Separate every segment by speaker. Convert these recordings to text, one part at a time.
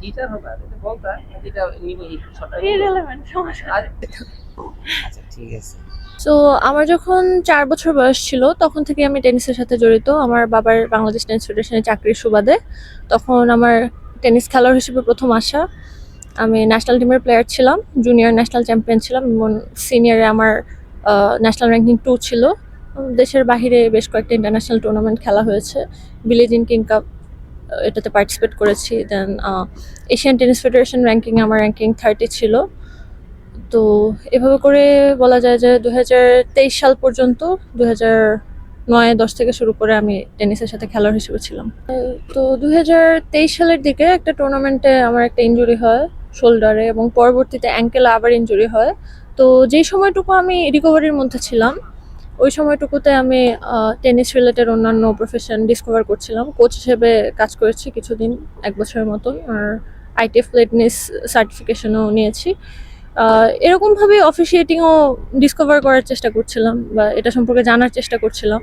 Speaker 1: Teacher হবে আর এটা বলতা যেটা নিব এই ছটা
Speaker 2: ইরেলেভেন্ট সমস্যা
Speaker 1: আচ্ছা ঠিক আছে।
Speaker 2: সো আমার যখন চার বছর বয়স ছিল তখন থেকে আমি টেনিসের সাথে জড়িত। আমার বাবার বাংলাদেশ টেনিস ফেডারেশনে চাকরির সুবাদে। তখন আমার টেনিস খেলোয়াড় হিসেবে প্রথম আসা। আমি ন্যাশনাল টিমের প্লেয়ার ছিলাম জুনিয়র ন্যাশনাল চ্যাম্পিয়ন ছিলাম এবং সিনিয়রে আমার ন্যাশনাল র্যাঙ্কিং টু ছিল। দেশের বাইরে বেশ কয়েকটা ইন্টারন্যাশনাল টুর্নামেন্ট খেলা হয়েছে। বিলিজিন কিং কাপ এটাতে পার্টিসিপেট করেছি then Asian tennis federation ranking আমার র্যাঙ্কিং থার্টি ছিল। তো এভাবে করে বলা যায় যে দু হাজার তেইশ সাল পর্যন্ত দু নয়, দশ থেকে শুরু করে আমি টেনিসের সাথে খেলোয়াড় হিসেবে ছিলাম। তো দুই হাজার তেইশ সালের দিকে একটা টুর্নামেন্টে আমার একটা ইনজুরি হয় শোল্ডারে এবং পরবর্তীতে অ্যাঙ্কেলে আবার ইনজুরি হয়। তো যেই সময়টুকু আমি রিকভারির মধ্যে ছিলাম ওই সময়টুকুতে আমি টেনিস রিলেটেড অন্যান্য প্রফেশন ডিসকভার করছিলাম। কোচ হিসেবে কাজ করেছি কিছুদিন, এক বছরের মতন। আর আইটিএফ ফিটনেস সার্টিফিকেশনও নিয়েছি। এরকমভাবে অফিসিয়েটিংও ডিসকভার করার চেষ্টা করছিলাম বা এটা সম্পর্কে জানার চেষ্টা করছিলাম।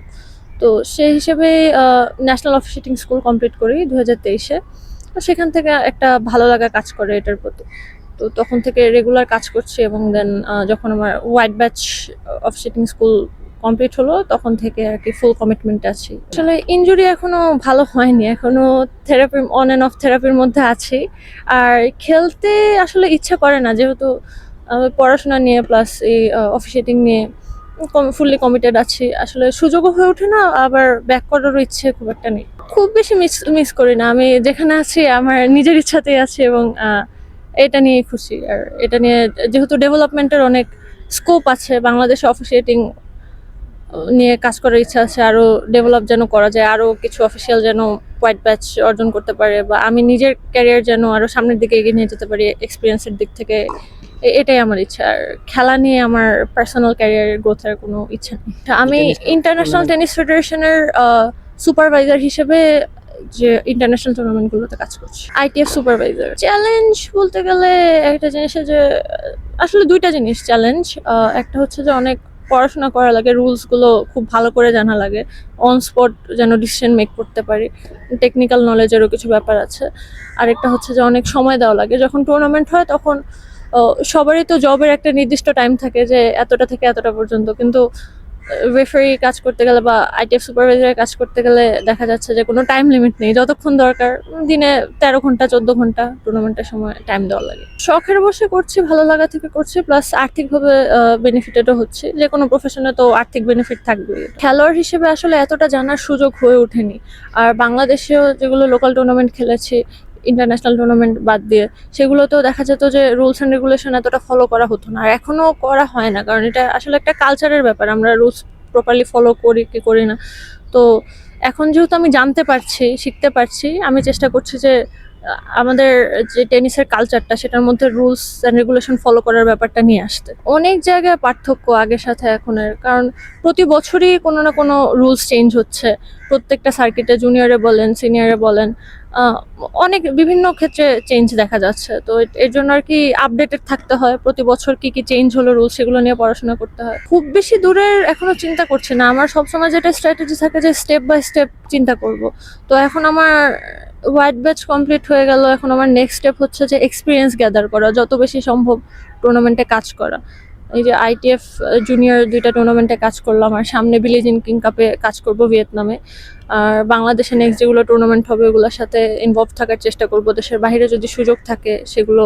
Speaker 2: তো সেই হিসেবে ন্যাশনাল অফিসিয়েটিং স্কুল কমপ্লিট করি দু হাজার তেইশে। তো সেখান থেকে একটা ভালো লাগা কাজ করে এটার প্রতি। তো তখন থেকে রেগুলার কাজ করছি এবং দেন যখন আমার white badge officiating school complete হলো, তখন থেকে আর কি ফুল কমিটমেন্ট আছি। আসলে ইনজুরি এখনও ভালো হয়নি, এখনও থেরাপি অন অ্যান্ড অফ থেরাপির মধ্যে আছি। আর খেলতে আসলে ইচ্ছা করে না, যেহেতু পড়াশোনা নিয়ে প্লাস এই অফিসিয়েটিং নিয়ে ফুললি কমিটেড আছি। আসলে সুযোগও হয়ে ওঠে না, আবার ব্যাক করারও ইচ্ছে খুব একটা নেই। খুব বেশি মিস মিস করি না, আমি যেখানে আছি, আমার নিজের ইচ্ছাতেই আছি এবং এটা নিয়ে খুশি। আর এটা নিয়ে যেহেতু ডেভেলপমেন্টের অনেক স্কোপ আছে, বাংলাদেশে অফিসিয়েটিং নিয়ে কাজ করার ইচ্ছা আছে আরও ডেভেলপ যেন করা যায় আরও কিছু অফিসিয়াল যেন হোয়াইট ব্যাচ অর্জন করতে পারে বা আমি নিজের ক্যারিয়ার যেন আরও সামনের দিকে এগিয়ে নিয়ে যেতে পারি এক্সপিরিয়েন্সের দিক থেকে এটাই আমার ইচ্ছা। আর খেলা নিয়ে আমার পার্সোনাল ক্যারিয়ার গ্রোথের কোনো ইচ্ছা নেই। আমি ইন্টারন্যাশনাল টেনিস ফেডারেশনের সুপারভাইজার হিসেবে যে ইন্টারন্যাশনাল টুর্নামেন্টগুলোতে কাজ করছি। আইটিএফ সুপারভাইজার চ্যালেঞ্জ বলতে গেলে একটা জিনিসে যে আসলে দুইটা জিনিস চ্যালেঞ্জ একটা হচ্ছে যে অনেক পড়াশোনা করা লাগে রুলসগুলো খুব ভালো করে জানা লাগে অন স্পট যেন ডিসিশন মেক করতে পারি। টেকনিক্যাল নলেজেরও কিছু ব্যাপার আছে। আরেকটা হচ্ছে যে অনেক সময় দেওয়া লাগে। যখন টুর্নামেন্ট হয় তখন সবারই তো জবের একটা নির্দিষ্ট টাইম থাকে যে এতটা থেকে এতটা পর্যন্ত। কিন্তু রেফারি কাজ করতে গেলে বা আইটিএফ সুপারভাইজারের কাজ করতে গেলে দেখা যাচ্ছে যে কোনো টাইম লিমিট নেই, যতক্ষণ দরকার দিনে তেরো ঘণ্টা, চোদ্দ ঘণ্টা টুর্নামেন্টের সময় টাইম দেওয়া লাগে। শখের বসে করছি, ভালো লাগা থেকে করছি প্লাস আর্থিকভাবে বেনিফিটেডও হচ্ছে। যে কোনো প্রফেশনে তো আর্থিক বেনিফিট থাকবে খেলোয়াড় হিসেবে আসলে এতটা জানার সুযোগ হয়ে ওঠেনি। আর বাংলাদেশেও যেগুলো লোকাল টুর্নামেন্ট খেলেছি ইন্টারন্যাশনাল টুর্নামেন্ট বাদ দিয়ে, সেগুলোতেও দেখা যেত যে রুলস অ্যান্ড রেগুলেশন এতটা ফলো করা হতো না। আর এখনও করা হয় না, কারণ এটা আসলে একটা কালচারের ব্যাপার। আমরা রুলস প্রপারলি ফলো করি কি করি না। তো এখন যেহেতু আমি জানতে পারছি, শিখতে পারছি, আমি চেষ্টা করছি যে আমাদের যে টেনিসের কালচারটা সেটার মধ্যে রুলস অ্যান্ড রেগুলেশন ফলো করার ব্যাপারটা নিয়ে আসতে। অনেক জায়গায় পার্থক্য আগের সাথে এখনের, কারণ প্রতি বছরই কোনো না কোনো রুলস চেঞ্জ হচ্ছে। প্রত্যেকটা সার্কিটে জুনিয়রে বলেন সিনিয়রে বলেন অনেক বিভিন্ন ক্ষেত্রে চেঞ্জ দেখা যাচ্ছে। তো এর জন্য আর কি আপডেটেড থাকতে হয়, প্রতি বছর কি কি চেঞ্জ হলো রুল সেগুলো নিয়ে পড়াশোনা করতে হয়। খুব বেশি দূরের এখনও চিন্তা করছে না। আমার সবসময় যেটা স্ট্র্যাটেজি থাকে যে স্টেপ বাই স্টেপ চিন্তা করব। তো এখন আমার হোয়াইট ব্যাচ কমপ্লিট হয়ে গেল, এখন আমার নেক্সট স্টেপ হচ্ছে যে এক্সপিরিয়েন্স গ্যাদার করা, যত বেশি সম্ভব টুর্নামেন্টে কাজ করা। এই যে আইটিএফ জুনিয়র দুইটা টুর্নামেন্টে কাজ করলাম, আর সামনে বিলিজিন কিং কাপে কাজ করব ভিয়েতনামে আর বাংলাদেশে নেক্সট যেগুলো টুর্নামেন্ট হবে, ওগুলোর সাথে ইনভলভ থাকার চেষ্টা করব। দেশের বাইরে যদি সুযোগ থাকে, সেগুলো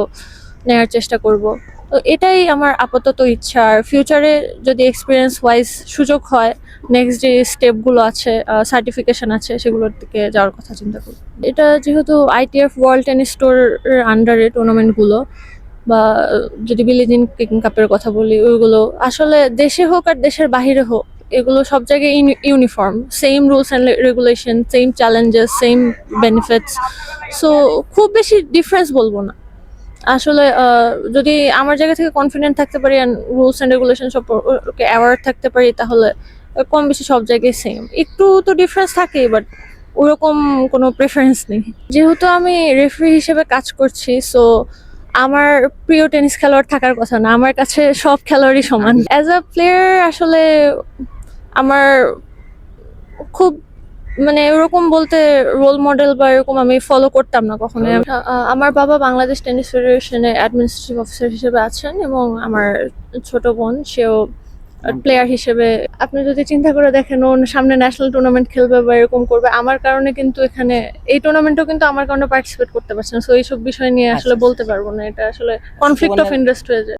Speaker 2: নেওয়ার চেষ্টা করব। তো এটাই আমার আপাতত ইচ্ছা। আর ফিউচারে যদি এক্সপিরিয়েন্স ওয়াইজ সুযোগ হয় নেক্সট যে স্টেপগুলো আছে সার্টিফিকেশন আছে, সেগুলোর দিকে যাওয়ার কথা চিন্তা করি। এটা যেহেতু আইটিএফ ওয়ার্ল্ড টেনিস স্টোরের আন্ডারে টুর্নামেন্টগুলো বা যদি বিলিজিন কিং কাপের কথা বলি, ওইগুলো আসলে দেশে হোক আর দেশের বাইরে হোক, এগুলো সব জায়গায় uniform same rules and regulation same challenges same benefits so খুব বেশি ডিফারেন্স বলব না। আসলে যদি আমার জায়গা থেকে কনফিডেন্ট থাকতে পারি অ্যান্ড রুলস অ্যান্ড রেগুলেশন সম্পর্কে অ্যাওয়ার্ড থাকতে পারি, তাহলে কম বেশি সব জায়গায় সেম একটু তো ডিফারেন্স থাকেই বাট ওরকম কোনো প্রেফারেন্স নেই। যেহেতু আমি রেফারি হিসেবে কাজ করছি সো আমার প্রিয় টেনিস খেলোয়াড় থাকার কথা না, আমার কাছে সব খেলোয়াড়ই সমান। অ্যাজ আ প্লেয়ার আসলে আমার খুব মানে এরকম বলতে রোল মডেল বা এরকম আমি ফলো করতাম না কখনো আমার বাবা বাংলাদেশ টেনিস ফেডারেশনে অ্যাডমিনিস্ট্রেটিভ অফিসার হিসেবে আছেন এবং আমার ছোট বোন সেও প্লেয়ার হিসেবে। আপনি যদি চিন্তা করে দেখেন ও সামনে ন্যাশনাল টুর্নামেন্ট খেলবে বা এরকম করবে আমার কারণে কিন্তু এখানে এই টুর্নামেন্টও কিন্তু আমার কারণে পার্টিসিপেট করতে পারছে না। সো এইসব বিষয় নিয়ে আসলে
Speaker 1: আচ্ছা।
Speaker 2: বলতে পারব না। এটা আসলে কনফ্লিক্ট অফ ইন্টারেস্ট হয়ে যায়।